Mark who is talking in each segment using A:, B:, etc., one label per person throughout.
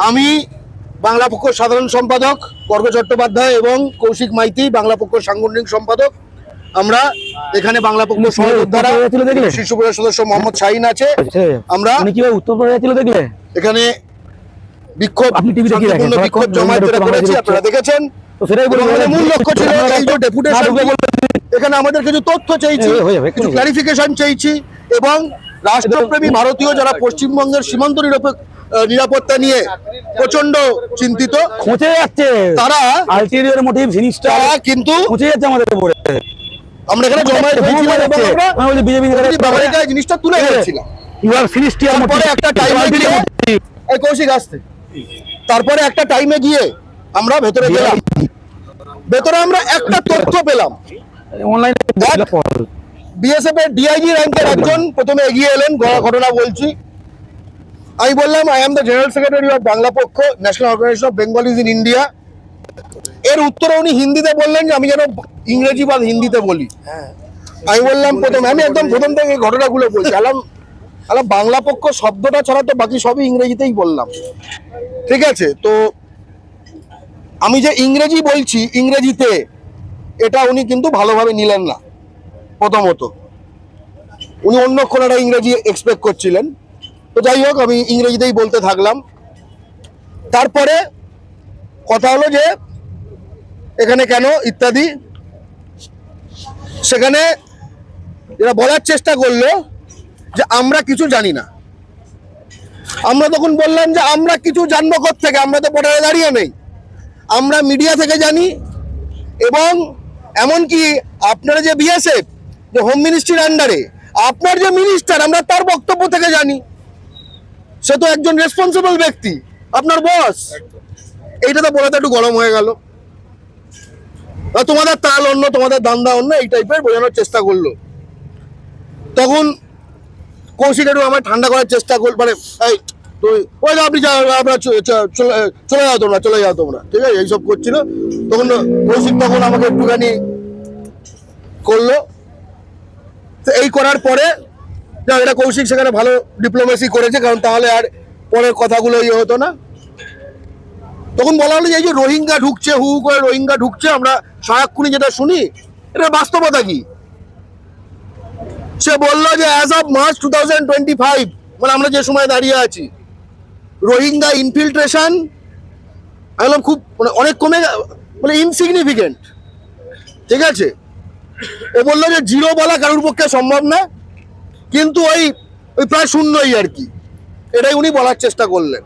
A: আমি বাংলা পক্ষ সাধারণ সম্পাদক বর্গ চট্টোপাধ্যায় এবং কৌশিক মাইতি বাংলা পক্ষ সাংগঠনিক সম্পাদক। আমরা এখানে বাংলা পক্ষ সহযোদ্ধারা
B: উত্তর প্রদেশ
A: শিশু পরিষদ সদস্য মোহাম্মদ শাহিন আছে। আমরা
B: প্রদেশ ছিল দেখলে?
A: এখানে বিক্ষোভ জমায়েত করেছি আপনারা দেখেছেন। মূল লক্ষ্য ছিল এই যে ডেপুটেশন এখানে আমাদের কিছু তথ্য
B: হয়ে-
A: কিছু ক্লারিফিকেশন এবং রাষ্ট্রপ্রেমী ভারতীয় যারা পশ্চিমবঙ্গের সীমান্ত নিরাপক- নিরাপত্তা নিয়ে প্রচণ্ড চিন্তিত
B: খুঁজে যাচ্ছে।
A: তারা
B: আলটেরিয়র মোটিভ জিনিসটা
A: কিন্তু
B: খুঁজে যাচ্ছে আমাদের উপরে।
A: আমরা এখানে জমায়েত জিনিসটা তুলে ধরেছিলাম একটা টাইমে গিয়ে কৌশিক আসতে তারপরে একটা টাইমে গিয়ে আমরা ভেতরে গেলাম। ভেতরে আমরা একটা তথ্য পেলাম।
B: অনলাইনে
A: বিএসএফ এর ডিআইজি র্যাঙ্কের একজন প্রথমে এগিয়ে এলেন ঘটনা বলছি। আমি বললাম I am the general secretary of Bangla Pokkho national organisation of Bengalis in India এর উত্তরে উনি হিন্দিতে বললেন যে আমি যেন ইংরেজি বা হিন্দিতে বলি। আমি বললাম প্রথমে আমি একদম প্রথম থেকে এই ঘটনাগুলো বলছি। আলাম আলাম বাংলা পক্ষ শব্দটা ছাড়া তো বাকি সবই ইংরেজিতেই বললাম। ঠিক আছে তো আমি যে ইংরেজি বলছি ইংরেজিতে এটা উনি কিন্তু ভালোভাবে নিলেন না। প্রথমত। উনি অন্য কোনো একটা ইংরেজি এক্সপেক্ট করছিলেন। তো যাই হোক, আমি ইংরেজিতেই বলতে থাকলাম। তারপরে কথা হলো যে, এখানে কেন ইত্যাদি। সেখানে এরা বলার চেষ্টা করল যে, আমরা কিছু জানি না। আমরা তখন বললাম যে, আমরা কিছু জানব থেকে আমরা তো বর্ডারে দাঁড়িয়ে নেই। আমরা মিডিয়া থেকে জানি এবং এমনকি আপনারা যে বিএসএফ যে হোম মিনিস্ট্রির আন্ডারে আপনার যে মিনিস্টার আমরা তার বক্তব্য থেকে জানি। সে তো একজন রেসপন্সিবল ব্যক্তি, আপনার বস এইটা তো বলাতে একটু গরম হয়ে গেল। তোমাদের তাল অন্য, তোমাদের দান্দা অন্য, এই টাইপের বোঝানোর চেষ্টা করল। তখন কৌশিক একটু আমার ঠান্ডা করার চেষ্টা করল মানে এই ওই আপনি আপনার চলে যাও তোমরা, চলে যাও তোমরা, ঠিক আছে? এইসব করছিল। তখন কৌশিক তখন আমাকে একটুখানি করল। তো এই করার পরে যা এটা কৌশিক সেখানে ভালো ডিপ্লোমেসি করেছে, কারণ তাহলে আর পরের কথাগুলো ইয়ে হতো না। তখন বলা হলো যে, এই যে রোহিঙ্গা ঢুকছে, হু করে রোহিঙ্গা ঢুকছে, আমরা সারাক্ষণই যেটা শুনি, এটা বাস্তবতা কি? সে বলল যে as of March two thousand twenty five মানে আমরা যে সময় দাঁড়িয়ে আছি, রোহিঙ্গা ইনফিল্ট্রেশন একদম খুব মানে অনেক কমে মানে ইনসিগনিফিকেন্ট ঠিক আছে? ও বলল যে জিরো বলা কারোর পক্ষে সম্ভব না, কিন্তু ওই ওই প্রায় শূন্যই আর কি। এটাই উনি বলার চেষ্টা করলেন।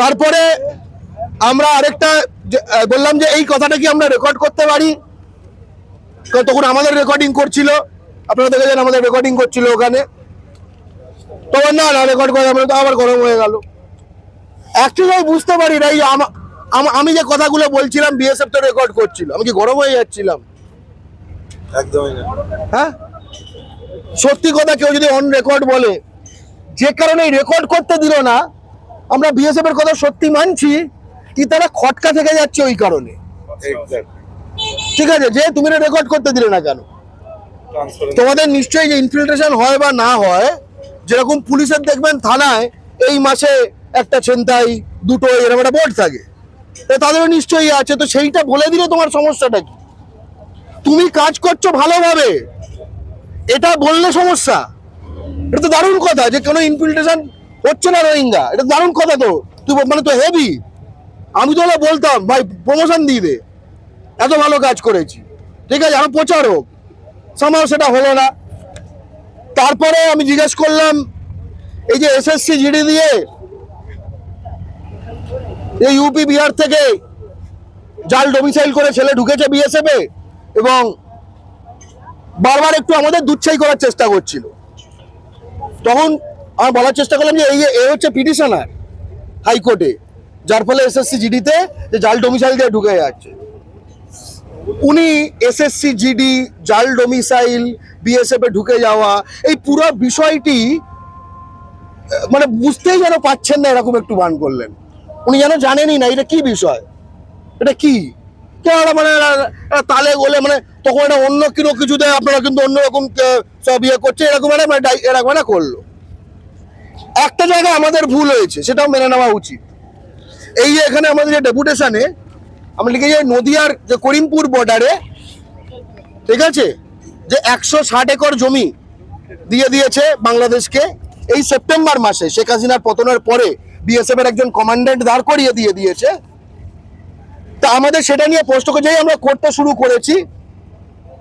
A: তারপরে আমরা আরেকটা বললাম যে এই কথাটা কি আমরা রেকর্ড করতে পারি? তখন আমাদের রেকর্ডিং করছিল? আপনারা দেখেছেন আমাদের রেকর্ডিং করছিল ওখানে। তখন না না রেকর্ড করে আমরা তো আবার গরম হয়ে গেল। অ্যাকচুয়ালি বুঝতে পারি না, এই আমা- যে কথাগুলো বলছিলাম বিএসএফ তো রেকর্ড করছিল আমি কি গরম হয়ে যাচ্ছিলাম?
C: একদমই না।
A: হ্যাঁ? সত্যি কথা কেউ যদি অন রেকর্ড বলে যে কারণে রেকর্ড করতে দিল না আমরা বিএসএফ এর কথা সত্যি মানছি কি তারা খটকা থেকে যাচ্ছে ওই কারণে। ঠিক আছে যে তুমি রেকর্ড করতে দিলে না কেন? তোমাদের নিশ্চয়ই যে ইনফিল্ট্রেশন হয় বা না হয় যেরকম পুলিশের দেখবেন থানায় এই মাসে একটা ছেনতাই দুটো এরকম একটা বোর্ড থাকে। তাদেরও নিশ্চয়ই আছে। তো সেইটা বলে দিলে তোমার সমস্যাটা কি? তুমি কাজ করছ ভালোভাবে। এটা বললে সমস্যা। এটা তো দারুণ কথা যে কোনো ইনফিল্ট্রেশন হচ্ছে না রোহিঙ্গা। এটা দারুণ কথা তো। তুই মানে তো হেভি আমি তো বলতাম, ভাই প্রমোশন দিয়ে দে। এত ভালো কাজ করেছি। ঠিক আছে আমি প্রচার হোক। সামাও সেটা হলো না। তারপরে আমি জিজ্ঞেস করলাম, এই যে এসএসসি জিডি দিয়ে এই ইউপি বিহার থেকে জাল ডোমিসাইল করে ছেলে ঢুকেছে বিএসএফ এবং বারবার একটু আমাদের দুচ্ছাই করার চেষ্টা করছিল। তখন আমি বলার চেষ্টা করলাম যে এই এ হচ্ছে পিটিশনার হাইকোর্টে, যার ফলে এসএসসি জিডিতে যে জাল ডোমিসাইল দিয়ে ঢুকে যাচ্ছে। উনি এসএসসি জিডি জাল ডোমিসাইল বিএসএফ ঢুকে যাওয়া, এই পুরো বিষয়টি মানে বুঝতেই যেন পাচ্ছেন না এরকম একটু বান করলেন। উনি যেন জানেনই না, এটা কি বিষয়? এটা কি? কেন মানে তালে গোলে মানে তখন এটা অন্য কিনো কিছুতে আপনারা কিন্তু অন্যরকম সব ইয়ে করছে, এরকম একটা মানে এরকম একটা করল। একটা জায়গায় আমাদের ভুল হয়েছে, সেটাও মেনে নেওয়া উচিত। এই যে এখানে আমাদের যে ডেপুটেশনে, আমরা লিখেছি নদিয়ার যে করিমপুর বর্ডারে ঠিক আছে? যে একশো ষাট একর জমি দিয়ে দিয়েছে বাংলাদেশকে এই সেপ্টেম্বর মাসে, শেখ হাসিনার পতনের পরে। বিএসএফ এর একজন কমান্ড্যান্ট দাঁড় করিয়ে দিয়ে দিয়েছে। তা আমাদের সেটা নিয়ে প্রশ্ন যেই আমরা করতে শুরু করেছি,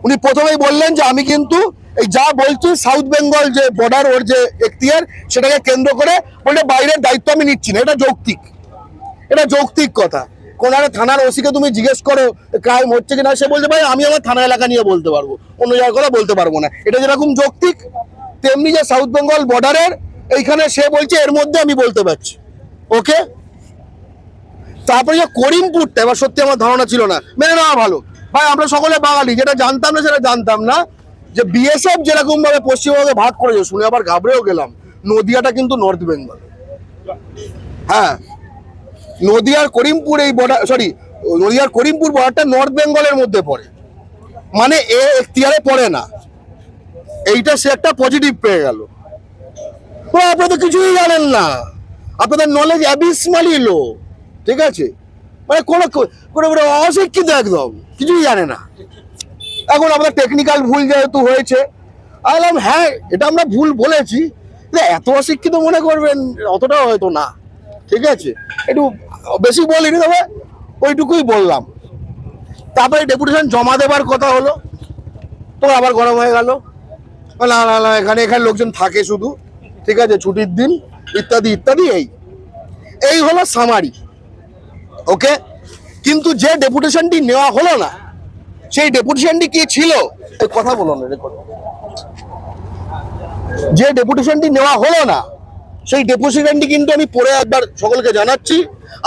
A: উনি প্রথমেই বললেন যে আমি কিন্তু এই যা বলছি সাউথ বেঙ্গল যে বর্ডার ওর যে এখতিয়ার, সেটাকে কেন্দ্র করে বলতে বাইরের দায়িত্ব আমি নিচ্ছি না। এটা যৌক্তিক। এটা যৌক্তিক কথা। কোনারে থানার ওসিকে তুমি জিজ্ঞেস করো ক্রাইম হচ্ছে কিনা, সে বলতে ভাই, আমি আমার থানা এলাকা নিয়ে বলতে পারব। অন্য জায়গার কথা বলতে পারব না। এটা যেরকম যৌক্তিক, তেমনি যে সাউথ বেঙ্গল বর্ডারের এইখানে সে বলছে, এর মধ্যে আমি বলতে পারছি। ওকে? তারপরে যে করিমপুরটা, এবার সত্যি আমার ধারণা ছিল না। মেনে নেওয়া ভালো। ভাই, আমরা সকলে বাঙালি, যেটা জানতাম না সেটা জানতাম না। যে বিএসএফ যেরকম ভাবে পশ্চিমবঙ্গে ভাগ করেছে, শুনে আবার ঘাবড়েও গেলাম। নদিয়াটা কিন্তু নর্থ বেঙ্গল হ্যাঁ। নদিয়ার করিমপুর এই বর্ডার সরি নদিয়ার করিমপুর বর্ডারটা নর্থ বেঙ্গলের মধ্যে পড়ে। মানে এ এখতিয়ারে পড়ে না। এইটা সে একটা পজিটিভ পেয়ে গেল। আপনারা তো কিছুই জানেন না। আপনাদের নলেজ অ্যাবিসমালি লো ঠিক আছে? মানে কোনো কোনো কোনো অশিক্ষিত একদম, কিছুই জানে না। এখন আমাদের টেকনিক্যাল ভুল যেহেতু হয়েছে, আমি বললাম হ্যাঁ এটা আমরা ভুল বলেছি এত অশিক্ষিত মনে করবেন, অতটাও হয়তো না। ঠিক আছে? একটু বেশি বলিনি, তবে ওইটুকুই বললাম। তারপরে ডেপুটেশন জমা দেবার কথা হলো, তো আবার গরম হয়ে গেল। না না না, এখানে এখানে লোকজন থাকে শুধু, ঠিক আছে? ছুটির দিন। ইত্যাদি ইত্যাদি, এই। এই হলো সামারি ওকে কিন্তু যে ডেপুটেশনটি নেওয়া হলো না, সেই ডেপুটেশনটি কি ছিল? কথা বলো না, রেকর্ড। যে ডেপুটেশনটি নেওয়া হলো না, সেই ডেপুটেশনটি কিন্তু আমি পড়ে একবার সকলকে জানাচ্ছি।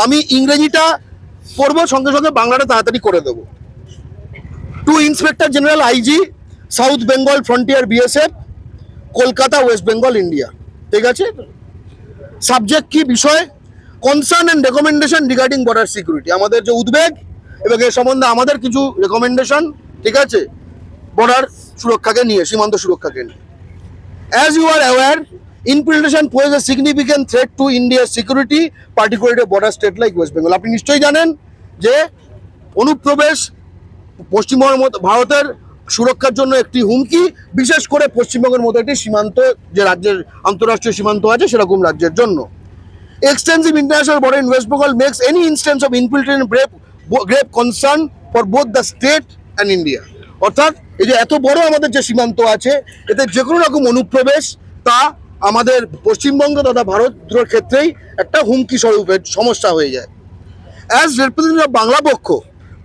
A: আমি ইংরেজিটা পড়ব, সঙ্গে সঙ্গে বাংলাটা তাড়াতাড়ি করে দেবো। To inspector general IG south Bengal frontier BSF Kolkata west Bengal India ঠিক আছে? সাবজেক্ট কি বিষয়? Concern and recommendation regarding border security আমাদের যে উদ্বেগ এবং এ সম্বন্ধে আমাদের কিছু রেকমেন্ডেশন ঠিক আছে? বর্ডার সুরক্ষাকে নিয়ে, সীমান্ত সুরক্ষাকে নিয়ে। As you are aware infiltration pose a significant threat to ইন্ডিয়ার security particularly border state like west Bengal আপনি নিশ্চয়ই জানেন যে অনুপ্রবেশ পশ্চিমবঙ্গের মতো ভারতের সুরক্ষার জন্য একটি হুমকি, বিশেষ করে পশ্চিমবঙ্গের মতো একটি সীমান্ত, যে রাজ্যের আন্তঃরাষ্ট্রীয় সীমান্ত আছে, সেরকম রাজ্যের জন্য extensive international border in West Bengal makes any instance of infiltration গ্রেপ grave concern for both the state and India. অর্থাৎ, এই যে এত বড় আমাদের যে সীমান্ত আছে, এতে যে কোনো রকম অনুপ্রবেশ, তা আমাদের পশ্চিমবঙ্গ তথা ভারত দুটোর ক্ষেত্রেই একটা হুমকি স্বরূপের সমস্যা হয়ে যায় as representative of Bangla Pokkho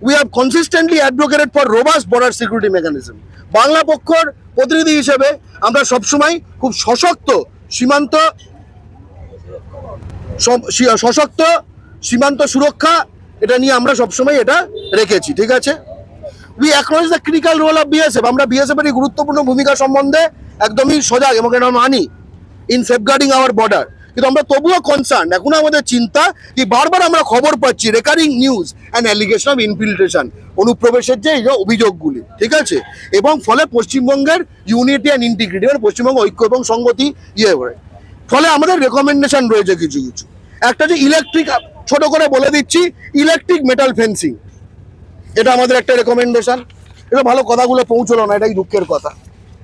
A: we have consistently advocated for robust border security mechanism Bangla পক্ষর প্রতিনিধি হিসেবে আমরা সবসময় খুব সশক্ত, সীমান্ত সশক্ত, সীমান্ত সুরক্ষা, এটা নিয়ে আমরা সবসময় এটা রেখেছি, ঠিক আছে? We acknowledge the critical role of BSF আমরা বিএসএফ এর এই গুরুত্বপূর্ণ ভূমিকা সম্বন্ধে একদমই সজাগ এবং এটা মানি ইন সেফগার্ডিং আওয়ার বর্ডার কিন্তু আমরা তবুও কনসার্ন এখনও আমাদের চিন্তা যে বারবার আমরা খবর পাচ্ছি recurring news and allegation of infiltration অনুপ্রবেশের যে অভিযোগগুলি, ঠিক আছে? এবং ফলে পশ্চিমবঙ্গের ইউনিটি অ্যান্ড ইন্টিগ্রিটি মানে পশ্চিমবঙ্গ ঐক্য এবং সংগতি ইয়ে করে। ফলে আমাদের রেকমেন্ডেশন রয়েছে কিছু কিছু। একটা যে ইলেকট্রিক ছোট করে বলে দিচ্ছি ইলেকট্রিক মেটাল ফেন্সিং এটা আমাদের একটা রেকমেন্ডেশন এটা ভালো কথাগুলো পৌঁছলো না, এটাই দুঃখের কথা।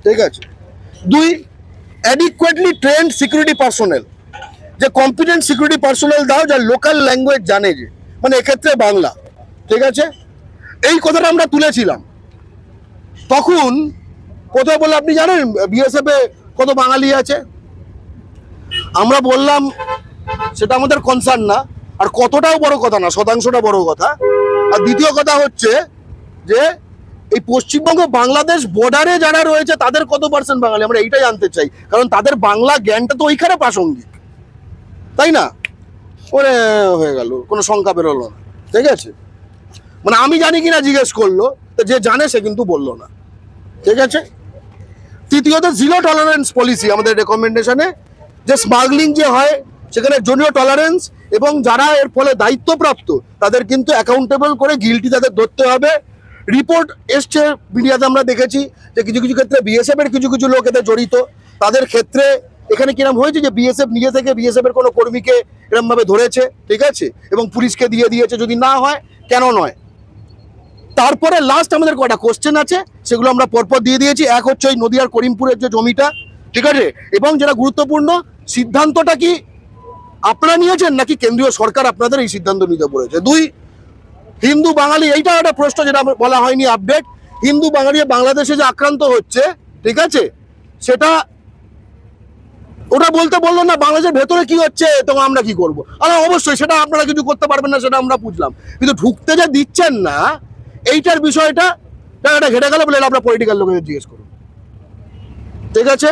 A: ঠিক আছে? দুই অ্যাডিকুয়েটলি ট্রেন্ড সিকিউরিটি পার্সোনেল যে কম্পিটেন্ট সিকিউরিটি পার্সোনাল দাও যা লোকাল ল্যাঙ্গুয়েজ জানে যে। মানে এক্ষেত্রে বাংলা, ঠিক আছে? এই কথাটা আমরা তুলেছিলাম। তখন কোথায় বলে আপনি জানেন বিএসএফে কত বাঙালি আছে? আমরা বললাম, সেটা আমাদের কনসার্ন না। আর কতটাও বড় কথা না, শতাংশটা বড় কথা। আর দ্বিতীয় কথা হচ্ছে যে, এই পশ্চিমবঙ্গ বাংলাদেশ বর্ডারে যারা রয়েছে, তাদের কত পার্সেন্ট বাঙালি? আমরা এইটাই জানতে চাই। কারণ তাদের বাংলা জ্ঞানটা তো ওইখানে প্রাসঙ্গিক। তাই না? ওরে হয়ে গেল, কোনো সংখ্যা বেরোলো না, ঠিক আছে? মানে আমি জানি কিনা জিজ্ঞেস করল, তো যে জানে সে কিন্তু বলল না, ঠিক আছে? তৃতীয়ত জিরো টলারেন্স পলিসি আমাদের রেকমেন্ডেশনে যে স্মাগলিং যে হয়, সেখানে জনীয় টলারেন্স এবং যারা এর ফলে দায়িত্বপ্রাপ্ত, তাদের কিন্তু অ্যাকাউন্টেবল করে গিলটি তাদের ধরতে হবে। রিপোর্ট এসছে মিডিয়াতে আমরা দেখেছি যে কিছু কিছু ক্ষেত্রে বিএসএফ এর কিছু কিছু লোক এতে জড়িত। তাদের ক্ষেত্রে এখানে কিরম হয়েছে যে বিএসএফ নিজে থেকে বিএসএফ এর কোনো কর্মীকে এরম ভাবে ধরেছে, ঠিক আছে? এবং পুলিশকে দিয়ে দিয়েছে, যদি না হয়, কেন নয়? তারপরে লাস্ট আমাদের কটা কোশ্চেন আছে, সেগুলো আমরা পরপর দিয়ে দিয়েছি। এক হচ্ছে ওই নদিয়ার করিমপুরের যে জমিটা, ঠিক আছে? এবং যেটা গুরুত্বপূর্ণ, সিদ্ধান্তটা কি আপনারা নিয়েছেন, নাকি কেন্দ্রীয় সরকার আপনাদের এই সিদ্ধান্ত নিতে বলেছে? দুই, হিন্দু বাঙালি, এইটা একটা প্রশ্ন যেটা বলা হয়নি আপডেট হিন্দু বাঙালি বাংলাদেশে যে আক্রান্ত হচ্ছে, ঠিক আছে? সেটা ওটা বলতে বলল না, বাংলাদেশের ভেতরে কি হচ্ছে তখন আমরা কি করব? আর অবশ্যই, সেটা আপনারা কিছু করতে পারবেন না, সেটা আমরা বুঝলাম। কিন্তু ঢুকতে যে দিচ্ছেন না, এইটার বিষয়টা টাকাটা ঘেটে গেল বলে আপনার পলিটিক্যাল লোকেদের জিজ্ঞেস করুন। ঠিক আছে?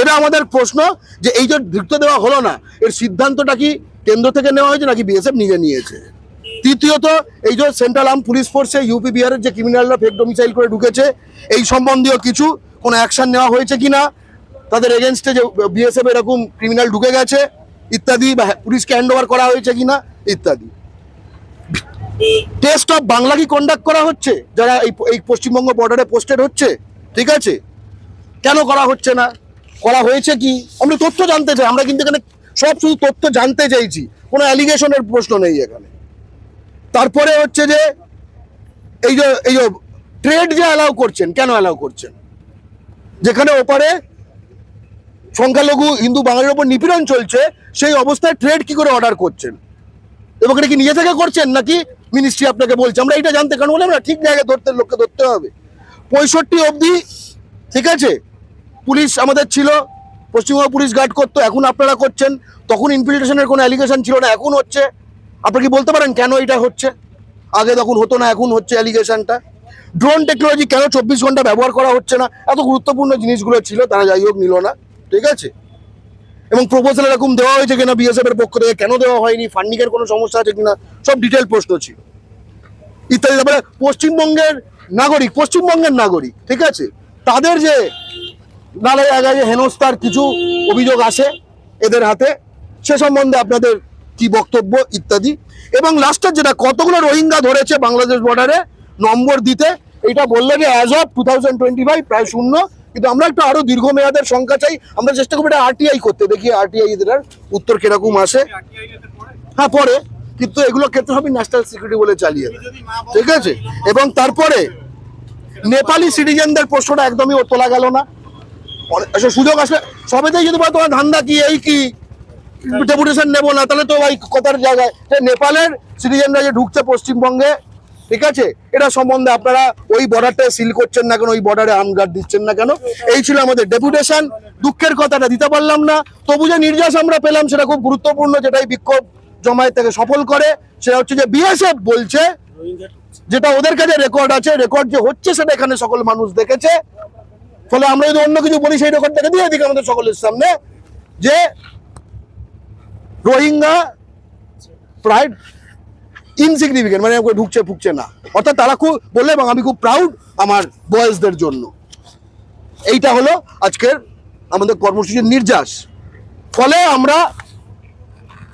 A: এটা আমাদের প্রশ্ন যে এই যে ঢুকতে দেওয়া হলো না, এর সিদ্ধান্তটা কি কেন্দ্র থেকে নেওয়া হয়েছে নাকি বিএসএফ নিজে নিয়েছে? তৃতীয়ত, এই যে সেন্ট্রাল আর্ম পুলিশ ফোর্সে ইউপি বিহারের যে ক্রিমিনালরা ফেক ডোমিসাইল করে ঢুকেছে, এই সম্বন্ধীয় কিছু কোনো অ্যাকশন নেওয়া হয়েছে কিনা? তাদের এগেনস্টে যে বিএসএফ এরকম ক্রিমিনাল ঢুকে গেছে, ইত্যাদি, বা পুলিশকে হ্যান্ড ওভার করা হয়েছে কিনা, ইত্যাদি। টেস্ট অফ বাংলা কি কন্ডাক্ট করা হচ্ছে? যারা এই এই পশ্চিমবঙ্গ বর্ডারে পোস্টেড হচ্ছে, ঠিক আছে? কেন করা হচ্ছে না? করা হয়েছে কি? আমরা তথ্য জানতে চাই, আমরা কিন্তু এখানে সব শুধু তথ্য জানতে চাইছি, কোনো অ্যালিগেশনের প্রশ্ন নেই এখানে। তারপরে হচ্ছে যে, এই যে এই যে ট্রেড যে অ্যালাউ করছেন, কেন অ্যালাউ করছেন? যেখানে ওপারে সংখ্যালঘু হিন্দু বাঙালির ওপর নিপীড়ন চলছে, সেই অবস্থায় ট্রেড কি করে অর্ডার করছেন? এবং এটা কি নিজে থেকে করছেন নাকি মিনিস্ট্রি আপনাকে বলছে? আমরা এটা জানতে, কারণ বলে আমরা ঠিক জায়গায় ধরতে, লোককে ধরতে হবে। পঁয়ষট্টি অবধি, ঠিক আছে? পুলিশ আমাদের ছিল, পশ্চিমবঙ্গ পুলিশ গার্ড করতো, এখন আপনারা করছেন। তখন ইনফিল্ট্রেশনের কোনো অ্যালিগেশন ছিল না, এখন হচ্ছে। আপনি কি বলতে পারেন কেন এটা হচ্ছে? আগে তখন হতো না, এখন হচ্ছে অ্যালিগেশনটা ড্রোন টেকনোলজি কেন চব্বিশ ঘণ্টা ব্যবহার করা হচ্ছে না? এত গুরুত্বপূর্ণ জিনিসগুলো ছিল, তারা যাই হোক নিল না। ঠিক আছে? এবং প্রপোজাল এরকম দেওয়া হয়েছে কিনা বিএসএফ এর পক্ষ থেকে, কেন দেওয়া হয়নি ফান্ডিং এর কোনো সমস্যা আছে কিনা, সব ডিটেল প্রশ্ন ছিল। ইত্যাদি, তারপরে পশ্চিমবঙ্গের নাগরিক পশ্চিমবঙ্গের নাগরিক, ঠিক আছে? তাদের যে জায়গায় যে হেনস্থার কিছু অভিযোগ আসে এদের হাতে, সে সম্বন্ধে আপনাদের কি বক্তব্য ইত্যাদি। এবং লাস্টের যেটা, কতগুলো রোহিঙ্গা ধরেছে বাংলাদেশ বর্ডারে নম্বর দিতে, এটা বললে যে অ্যাজ অফ টু প্রায় শূন্য কিন্তু আমরা একটু আরও দীর্ঘমেয়াদের সংখ্যা চাই। আমরা চেষ্টা করব এটা আরটিআই করতে, দেখি আরটিআই এদের উত্তর কীরকম আসে। হ্যাঁ পরে। কিন্তু এগুলো ক্ষেত্রে হবে ন্যাশনাল সিকিউরিটি বলে চালিয়ে। ঠিক আছে? এবং তারপরে নেপালি সিটিজেনদের প্রশ্নটা একদমই ওর তোলা গেল না। আসলে সুযোগ আসলে সবেতেই যদি বলে তোমার ধান্দা কি, এই কি? ডেপুটেশন নেব না, তাহলে তো ভাই কথার জায়গায়। নেপালের সিটিজেনরা যে ঢুকছে পশ্চিমবঙ্গে ঠিক আছে? এটা সম্বন্ধে আপনারা ওই বর্ডারটা সিল করছেন না কেন? ওই বর্ডারে আর্মগার্ড দিচ্ছেন না কেন? এই ছিল আমাদের ডেপুটেশন দুঃখের কথাটা দিতে পারলাম না। তবু যে নির্যাস আমরা পেলাম, সেটা খুব গুরুত্বপূর্ণ, যেটাই বিক্ষোভ জমায়েত থেকে সফল করে, সেটা হচ্ছে যে বিএসএফ বলছে যেটা ওদের কাছে রেকর্ড আছে। রেকর্ড যে হচ্ছে, সেটা এখানে সকল মানুষ দেখেছে। ফলে আমরা যদি অন্য কিছু বলি, সেই রেকর্ডটাকে দিয়ে দিই আমাদের সকলের সামনে, যে রোহিঙ্গা প্রায় ইনসিগনিফিকেন্ট মানে আমাকে ঢুকছে, ফুকছে না। অর্থাৎ তারা খুব বললে এবং আমি খুব প্রাউড আমার বয়েজদের জন্য। এইটা হলো আজকের আমাদের কর্মসূচির নির্যাস। ফলে আমরা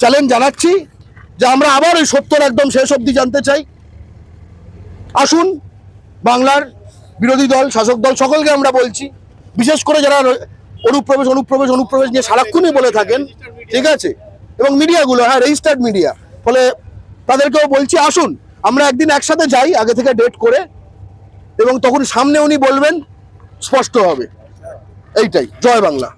A: চ্যালেঞ্জ জানাচ্ছি যে আমরা আবার ওই সত্তর একদম শেষ অবধি জানতে চাই। আসুন, বাংলার বিরোধী দল, শাসক দল, সকলকে আমরা বলছি, বিশেষ করে যারা অনুপ্রবেশ অনুপ্রবেশ অনুপ্রবেশ নিয়ে সারাক্ষণই বলে থাকেন, ঠিক আছে? এবং মিডিয়াগুলো হ্যাঁ রেজিস্টার্ড মিডিয়া ফলে তাদেরকেও বলছি, আসুন, আমরা একদিন একসাথে যাই আগে থেকে ডেট করে, এবং তখন সামনে উনি বলবেন, স্পষ্ট হবে। এইটাই জয় বাংলা।